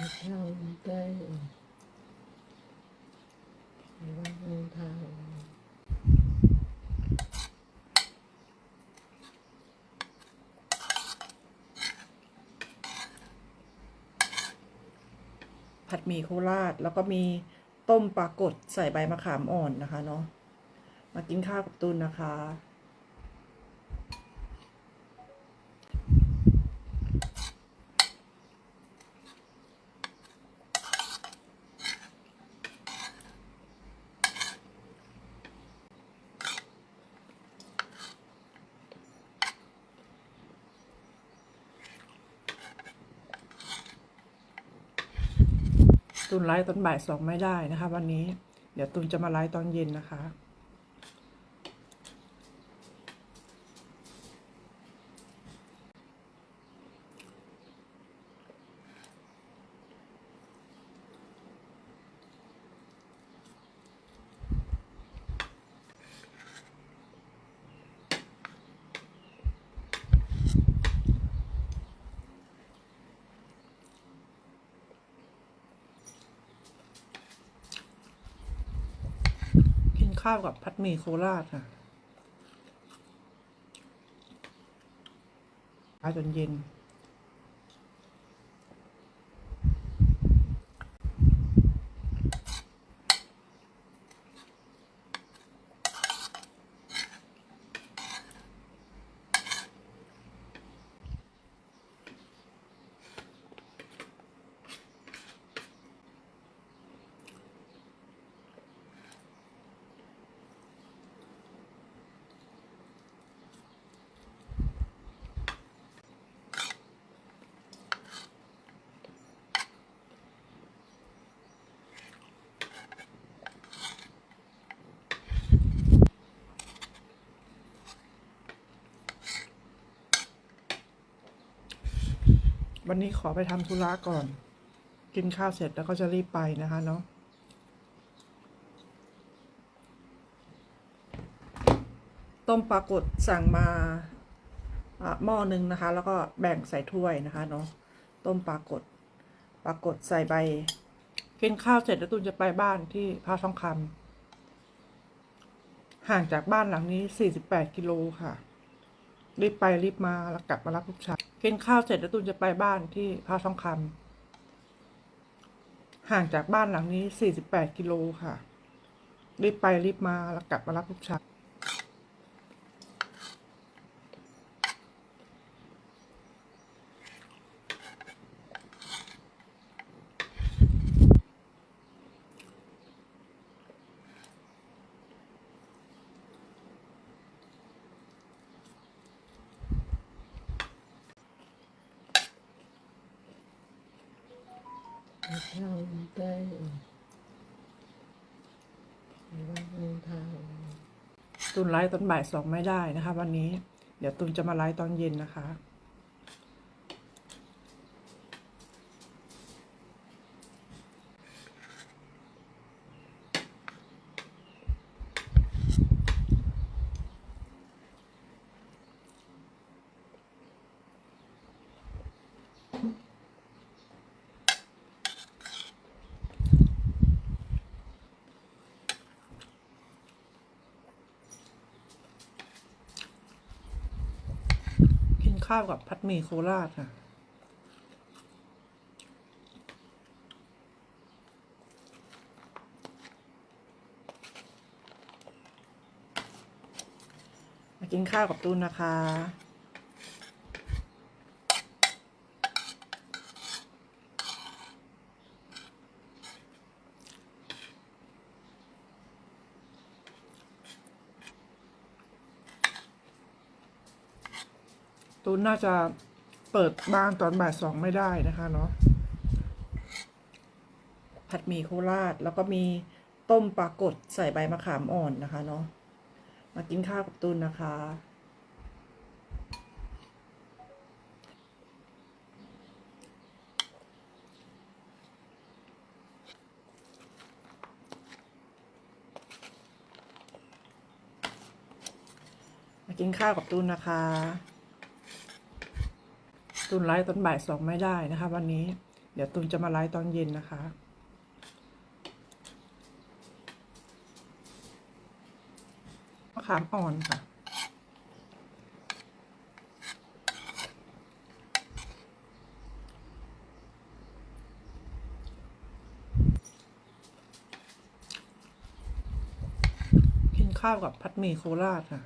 ช่างได้ในวัดนทางผัดหมี่โคราชแล้วก็มีต้มปลากดใส่ใบมะขามอ่อนนะคะเนาะมากินข้าวกับตุนนะคะ ตุนไลฟ์ตอนบ่ายสองไม่ได้นะคะ วันนี้ เดี๋ยวตุนจะมาไลฟ์ตอนเย็นนะคะ กิน ข้าวกับพัดหมี่โคราชค่ะอาจนเย็น วันนี้ขอไปทำธุระก่อน กินข้าวเสร็จแล้วก็จะรีบไปนะคะเนาะต้มปลากดสั่งมาอะหม้อหนึ่งนะคะ แล้วก็แบ่งใส่ถ้วยนะคะเนาะต้มปลากดปลากดใส่ใบกินข้าวเสร็จแล้วตุนจะไปบ้านที่พระทองคำห่างจากบ้านหลังนี้ 48 กิโลค่ะ รีบไปรีบมาแล้วกลับมารับลูกชาย กินข้าวเสร็จแล้วตุนจะไปบ้านที่พระทองคำห่างจากบ้านหลังนี้ 48 กิโลค่ะ รีบไปรีบมาแล้วกลับมารับลูกชาย ทางได้วันเดินทางตุนไลฟ์ตอนบ่ายสองไม่ได้นะคะ วันนี้ เดี๋ยวตุนจะมาไลฟ์ตอนเย็นนะคะ กิน ข้าวกับพัดมีโคราชค่ะ มากินข้าวกับตูนนะคะ ตูนน่าจะเปิดบ้านตอนบ่ายสองไม่ได้นะคะเนาะผัดหมี่โคราชแล้วก็มีต้มปลากดใส่ใบมะขามอ่อนนะคะเนาะมากินข้าวกับตูนนะคะ มากินข้าวกับตูนนะคะ ตูนไลฟ์ตอนบ่ายสองไม่ได้นะคะ วันนี้ เดี๋ยวตุนจะมาไลฟ์ตอนเย็นนะคะ มะขามอ่อนค่ะ กินข้าวกับผัดหมี่โคราชค่ะ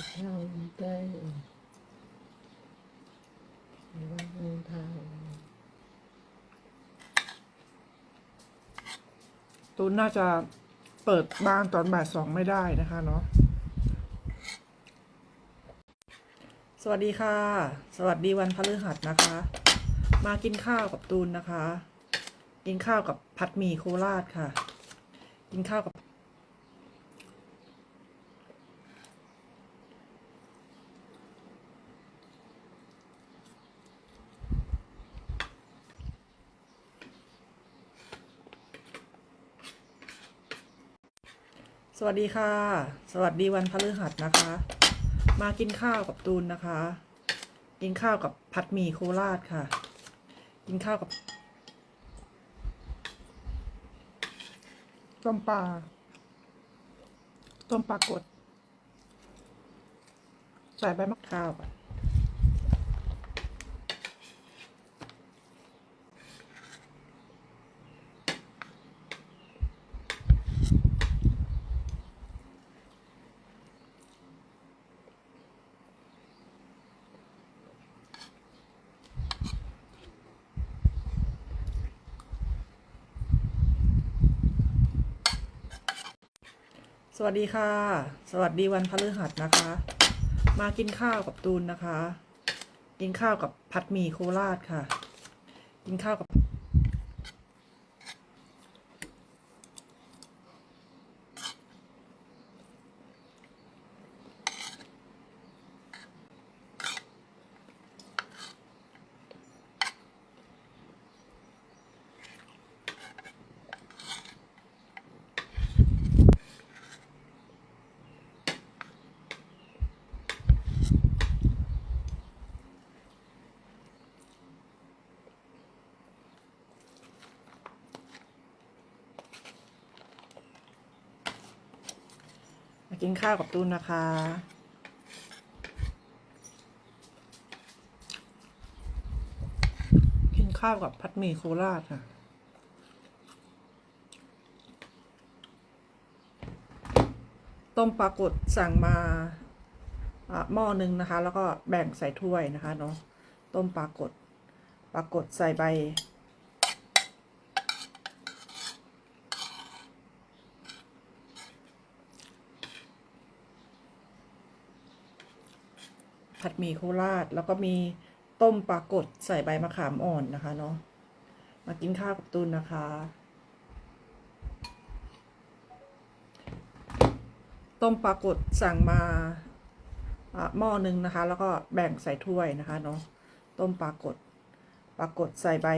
ทำได้วังรองเท้าตูนน่าจะเปิดบ้านตอนบ่ายสองไม่ได้นะคะเนาะสวัสดีค่ะ สวัสดีวันพฤหัสนะคะ มากินข้าวกับตูนนะคะ กินข้าวกับผัดหมี่โคราชค่ะ กินข้าวกับ สวัสดีค่ะ สวัสดีวันพฤหัสนะคะ มากินข้าวกับตูนนะคะ กินข้าวกับผัดหมี่โคราชค่ะ กินข้าวกับต้มปลาต้มปลากดใส่ใบมะข้าวก่อน วัสดีค่ะ สวัสดีวันพฤหัสนะคะ มากินข้าวกับตูนนะคะ กินข้าวกับผัดหมี่โคราชค่ะ กินข้าวกับ กินข้าวกับตูนนะคะ กินข้าวกับผัดหมี่โคราชค่ะต้มปลากดสั่งมาอะหม้อหนึ่งนะคะ แล้วก็แบ่งใส่ถ้วยนะคะเนาะต้มปลากดปลากดใส่ใบ ผัดหมี่โคราช แล้วก็มีต้มปลากดใส่ใบมะขามอ่อนนะคะเนาะมากินข้าวกับตุนนะคะ ต้มปลากดสั่งมาอะหม้อหนึ่งนะคะ แล้วก็แบ่งใส่ถ้วยนะคะเนาะต้มปลากดปลากดใส่ใบ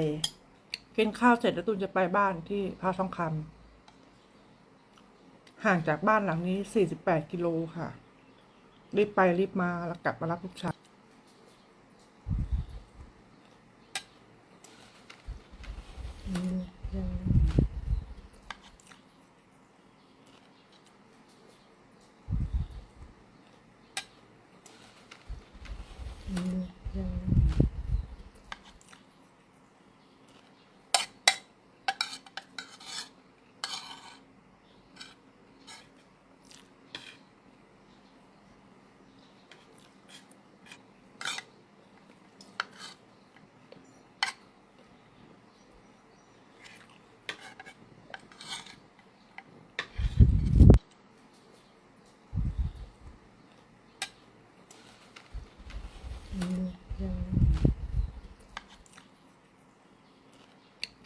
กินข้าวเสร็จแล้วตุนจะไปบ้านที่พระทองคำห่างจากบ้านหลังนี้ 48 กิโลค่ะ รีบไปรีบมาแล้วกลับมารับลูกชายยัง ยัง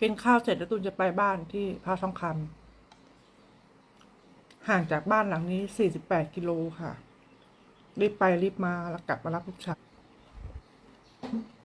กินข้าวเสร็จแล้วตุนจะไปบ้านที่พระทองคำห่างจากบ้านหลังนี้สี่สิบแปดกิโลค่ะ รีบไปรีบมาแล้วกลับมารับลูกชาย